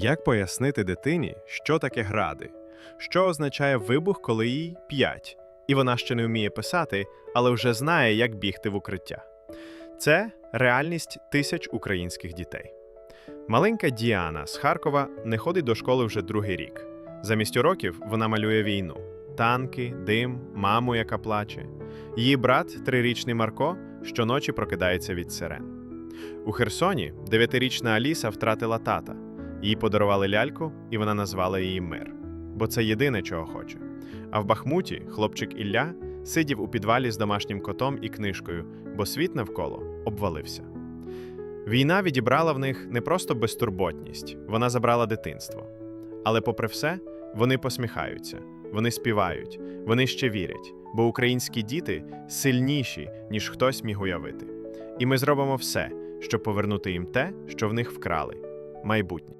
Як пояснити дитині, що таке гради? Що означає вибух, коли їй 5, і вона ще не вміє писати, але вже знає, як бігти в укриття? Це реальність тисяч українських дітей. Маленька Діана з Харкова не ходить до школи вже другий рік. Замість уроків вона малює війну: танки, дим, маму, яка плаче. Її брат, трирічний Марко, щоночі прокидається від сирен. У Херсоні дев'ятирічна Аліса втратила тата. Їй подарували ляльку, і вона назвала її Мир, бо це єдине, чого хоче. А в Бахмуті хлопчик Ілля сидів у підвалі з домашнім котом і книжкою, бо світ навколо обвалився. Війна відібрала в них не просто безтурботність, вона забрала дитинство. Але, попри все, вони посміхаються, вони співають, вони ще вірять, бо українські діти сильніші, ніж хтось міг уявити. І ми зробимо все, щоб повернути їм те, що в них вкрали майбутнє.